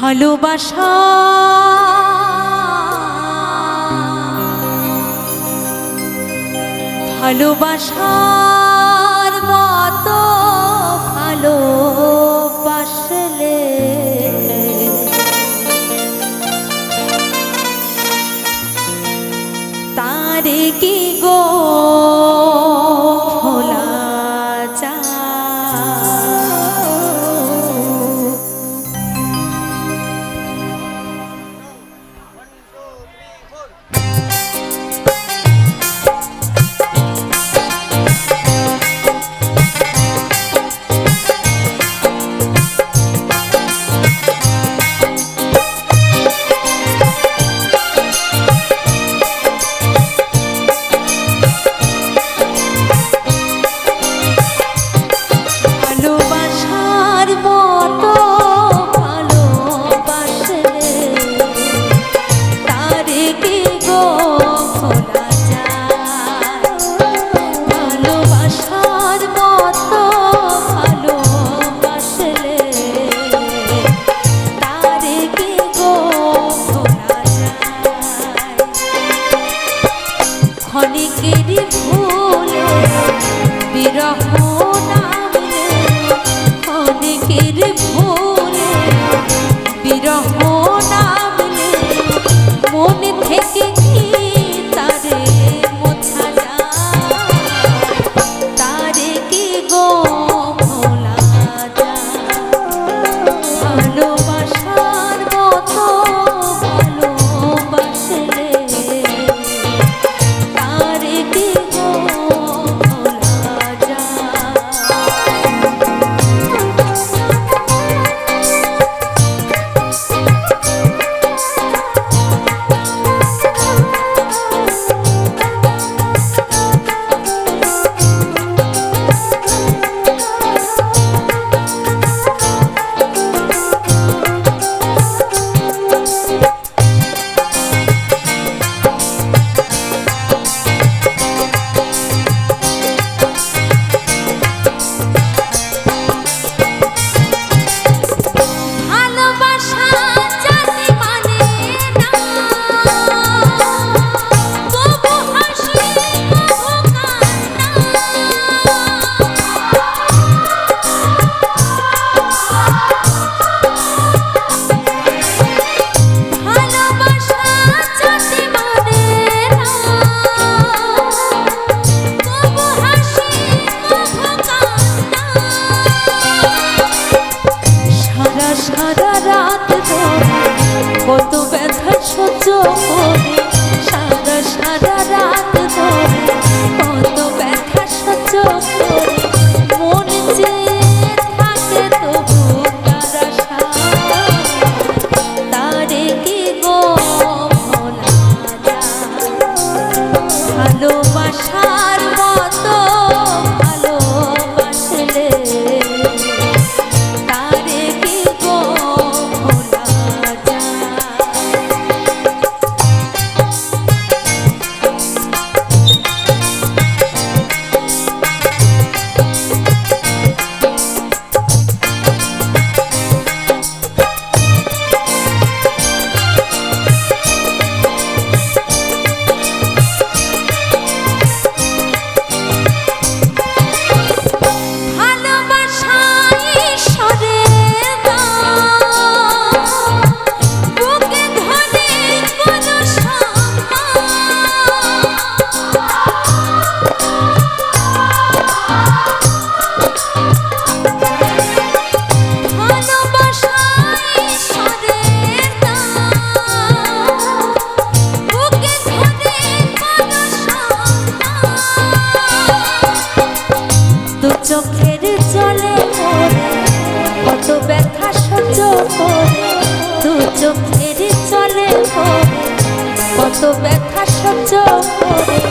ভালোবাসা। ভালোবাসা। লোকের ভুল বিরহ নামে অনেকের ভুল বিরহ নামে। থেকে কত ব্যথা সহ্য করে সারা সারা রাত ধরে কত ব্যথা সহ্য করে মন যে থাকে তবু তারা তারে কি গো ভালোবাসা কত ব্যথা সহ্য করে।